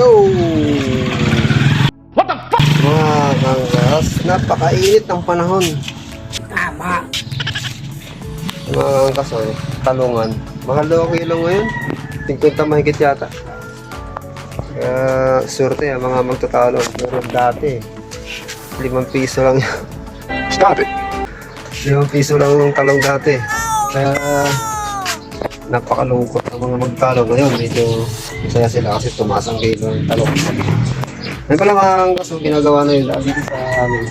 Yo! What the fuck? Mga kangkas, napakainit ng panahon. Tama. Mga kangkas, oh, talungan. Mahal daw ang kilo ngayon. 50 mahigit yata. Kaya, surte ang mga magtatalon. Pero dati, 5 piso lang yun. Stop it. 5 piso lang yung talong dati. Kaya, napakalungkot ng mga magtalong ngayon. Medyo masaya sila kasi tumaas ang kilo ng talong. Ano pala mga kaso ginagawa na yun dati sa amin.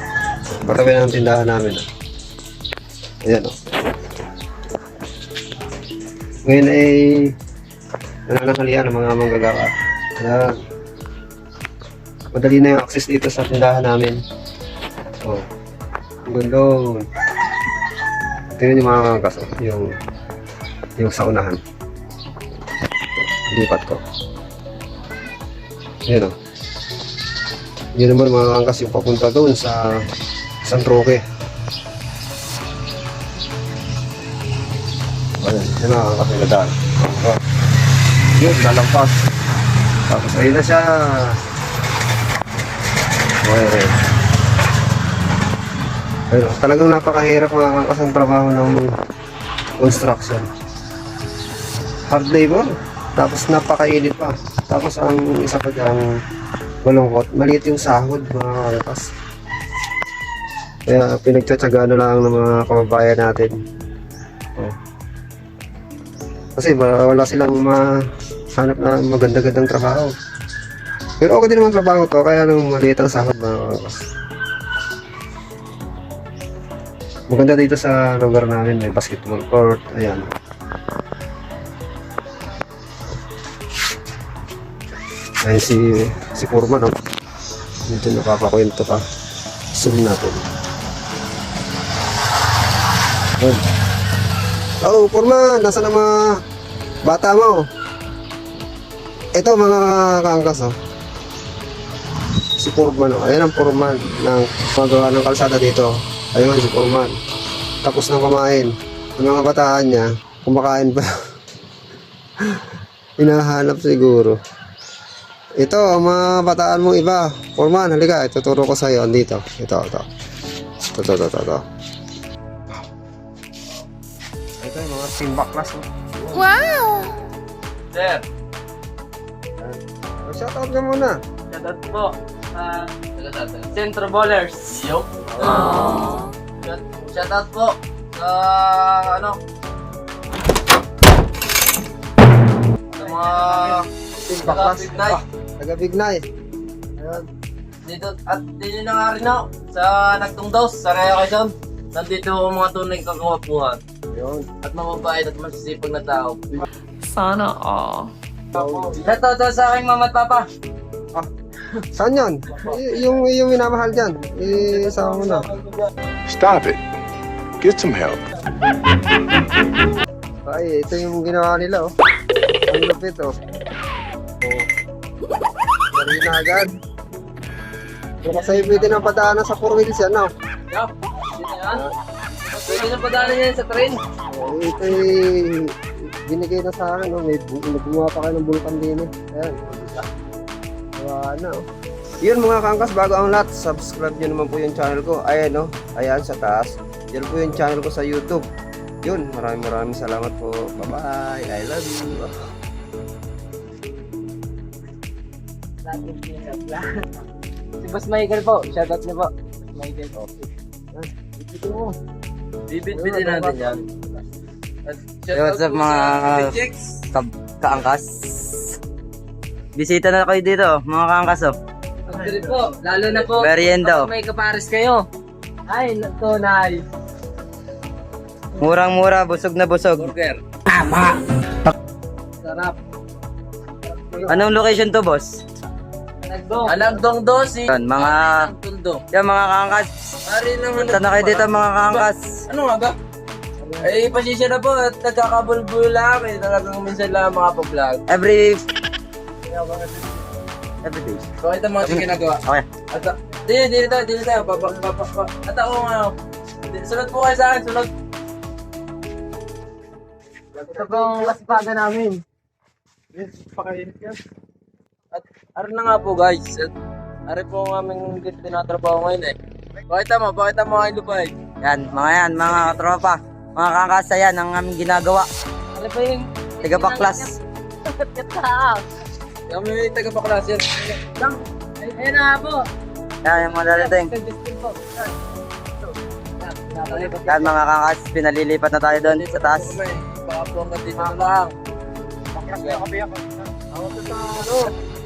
Patabi ng tindahan namin. ah. Ayan o. Ngayon ay nananakalian ng mga manggagawa. Kaya madali na yung access dito sa tindahan namin. Oh. Ang ganda. Tingnan yung mga kaso. Yung yung sa unahan. Lipat ko. Ayan o. Yun naman mga angkas yung papunta doon sa San Roque. Ayan, yun ang angkas yung nadaan. Oh. Yun, lalampas. Tapos ayun na siya. Okay. Ayun, oh, talagang napakahirap mga angkas ang trabaho ng construction. Hard labor. Tapos napakainit pa. Tapos ang isa pa dyan, malungkot. Maliit yung sahod, mga kalakas. Kaya pinagtsatsaga na lang ng mga kababayan natin. Oh. Kasi wala silang mahanap na maganda-gandang trabaho. Pero okay din naman trabaho to, kaya nung maliit ang sahod mga kalakas. Maganda dito sa lugar namin, may basketball court, ayan. Ayan si, si Purman, oh. Dito napapakwento pa. Zoom natin. Ayan. Oh, Purman, nasa na mga bata mo? Ito mga kaangkas, oh. Si Purman, oh. Ayan ang Purman ng magawa ng kalsada dito. Ayun, si Purman. Tapos na kumain. Ang mga bataan niya, kumakain pa. Hinahanap siguro. Ito, mga bataan mong iba. Forman, halika. Ituturo ko sa'yo. Dito. Ito, ito. Ito, ito, ito, ito. Ito yung mga timba class. Oh. Wow! Sir, Oh, Shoutout ka muna. shoutout po sa Centro Bowlers. Yo. Shout- Shoutout po sa ano sa mga Timba class. Ah, Taga Bignay. Ayan. dito at dito na nga rin ako sa Nagtungdos sa Raya Quezon. Nandito ang mga tunay kakawapuhan Yun. at mababait at masisipag na tao. Sana all. Shoutout po sa aking mama at papa. Saan yan? Y- yung, yung minamahal dyan. Isama mo na. Stop it. Get some help. Ay, ito yung ginawa nila, oh. Ang lupit, oh. Dali na agad. Kung kasi pwede nang padaanan sa four wheels yan. Dito yan. Pwede na padaanan yan sa train. Eh, Ito ay binigay na sa akin, oh. May bu- gumawa pa kayo ng bulkan din, eh. Ayan. Gawa na, oh. Yun mga kangkas, bago ang lahat, subscribe nyo naman po yung channel ko. Ayan, oh. Ayan, sa taas. Yan po yung channel ko sa YouTube. Yun, maraming maraming salamat po. Bye-bye. I love you. Si Boss Michael po, shoutout niyo po. Boss Michael po. Ito mo. Bibit-bitin natin yan. Hey, what's up, mga- sa. Ka- kaangkas. Bisita na kayo dito, mga kaangkas oh. Actually po, lalo na po. Merienda, oh. may kapares kayo. Ay, nato, nice. Murang-mura, busog na busog. Burger. Sarap. Anong location to, boss? Alagdong dosi. Yan, mga... Tundo. Yan, mga kaangkas. Ari naman. Punta na kayo dito, mga kaangkas. Ano nga ba? Eh, pasensya na po at nagkakabulbul lang eh. Talagang minsan lang makapag-vlog. Every... Every day. So, ito mga ito ginagawa. Okay. At, dili, dili tayo, dili tayo. Papa, papa, papa. At ako nga, sunod po kayo sa akin, sunod. Ito pong kasipagan namin. Yes, pakainit yan. At, Ari na nga po guys. At Ari po ang aming tinatrabaho ngayon eh. Pakita mo, pakita mo ang lupay. Yan, mga yan, mga tropa. Mga kangkasa yan, ang aming ginagawa. Ano ba yung Tiga baklas. Kami may taga baklas yan. Ayun na po. Yan, yung mga darating. Yan, mga kangkas, pinalilipat na tayo doon sa taas. Baka po hanggang dito na lang.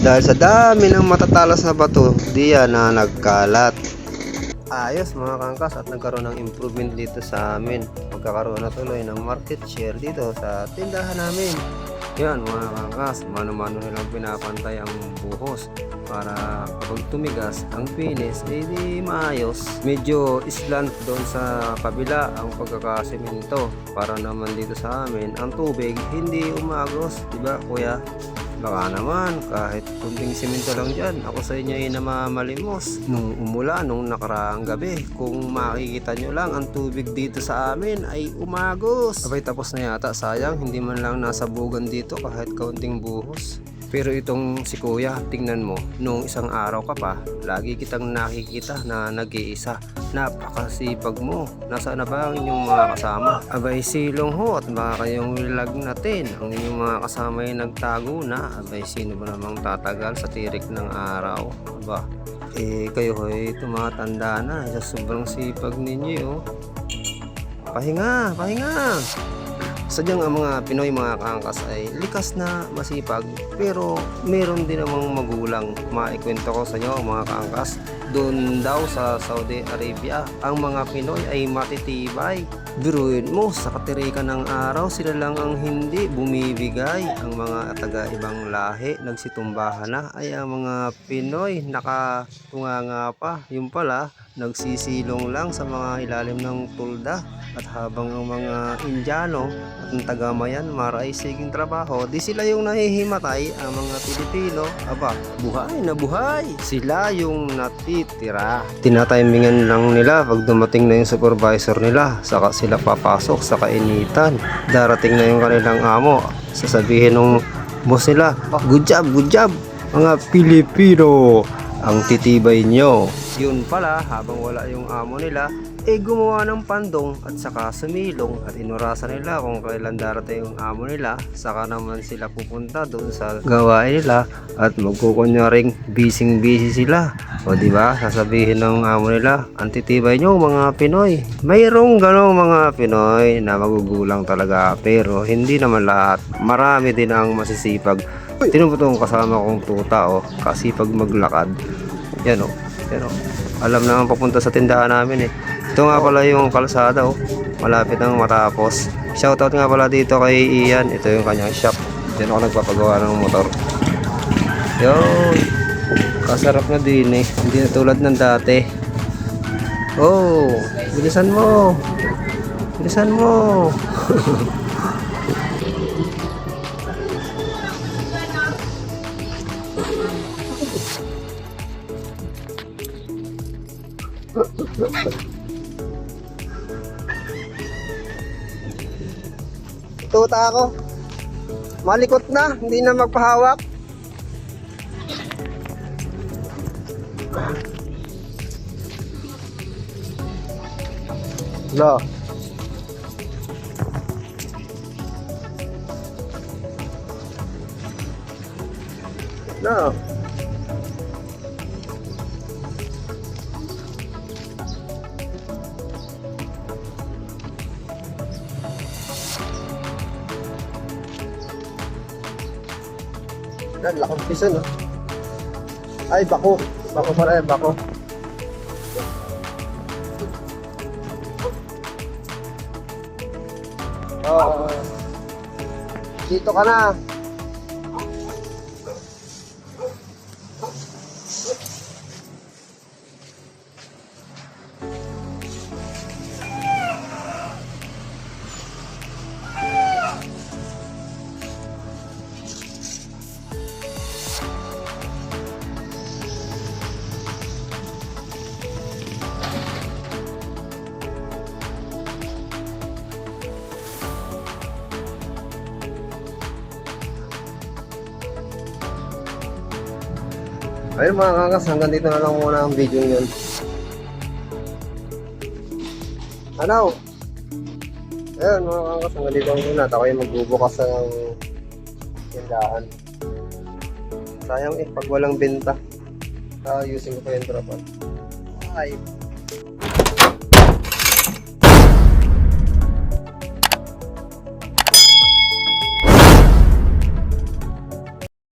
dahil sa dami ng matatalas na bato di yan na nagkalat. Ayos mga kangkas at nagkaroon ng improvement dito sa amin. Magkakaroon na tuloy ng market share dito sa tindahan namin. Yan mga kangkas, mano-mano nilang pinapantay ang buhos para kapag tumigas ang finish eh di maayos medyo islant doon sa kabila ang pagkakasimento para naman dito sa amin ang tubig hindi umagos di ba kuya baka naman kahit kunting simento lang dyan ako sa inyo ay namamalimos. Nung umulan nung nakaraang gabi kung makikita nyo lang ang tubig dito sa amin ay umagos. Abay tapos na yata sayang hindi man lang nasabugan dito kahit kaunting buhos pero itong si kuya, tingnan mo, nung isang araw ka pa, lagi kitang nakikita na nag-iisa. Napakasipag mo. Nasaan na ba ang inyong mga kasama? Abay silong ho at baka kayong wilag natin. Ang inyong mga kasama ay nagtago na. Abay sino ba namang tatagal sa tirik ng araw? Aba, eh kayo ay tumatanda na sa sobrang sipag ninyo. Oh. Pahinga, pahinga. Sadyang ang mga Pinoy mga kaangkas ay likas na masipag pero meron din namang magulang. Maikwento ko sa inyo mga kaangkas. Doon daw sa Saudi Arabia, ang mga Pinoy ay matitibay. Biruin mo, sa katirikan ng araw, sila lang ang hindi bumibigay. Ang mga taga-ibang lahi, nagsitumbahan na, ay ang mga Pinoy nakatunganga pa. Yung pala, nagsisilong lang sa mga ilalim ng tulda. At habang ang mga Indiano at ang tagamayan maray siging trabaho, di sila yung nahihimatay, ang mga Pilipino, aba, buhay na buhay. Sila yung natitira. Tinatimingan lang nila pag dumating na yung supervisor nila, saka sila papasok sa kainitan. Darating na yung kanilang amo, sasabihin ng boss nila, good job, good job, mga Pilipino ang titibay nyo. Yun pala, habang wala yung amo nila, eh gumawa ng pandong at saka sumilong at inurasan nila kung kailan darating yung amo nila. Saka naman sila pupunta doon sa gawain nila at magkukunyaring busy busy sila. O di ba? Sasabihin ng amo nila ang titibay nyo mga Pinoy. Mayroong ganong mga Pinoy na magugulang talaga pero hindi naman lahat. Marami din ang masisipag. Tinuputong kasama kong tuta o kasipag maglakad. Yan o. Yan o. Alam na ang papunta sa tindahan namin eh ito nga pala yung kalsada oh. Malapit nang matapos. Shoutout nga pala dito kay Ian. Ito yung kanyang shop. Diyan ako nagpapagawa ng motor. Yun. Kasarap na din eh. Hindi na tulad ng dati. Oh, bilisan mo. Bilisan mo. Tuta ako. Malikot na, hindi na magpahawak. Lo. No. Yan, lakang pisa, no? Ay, bako. Bako pala yan, bako. Oo. Dito ka na. Ayun mga kakas, hanggang dito na lang muna ang video yun. Ano? Ayun mga kakas, hanggang dito lang muna. At ako yung magbubukas ng tindahan. Sayang eh, pag walang benta. Ayusin ko pa yung tropa. Bye!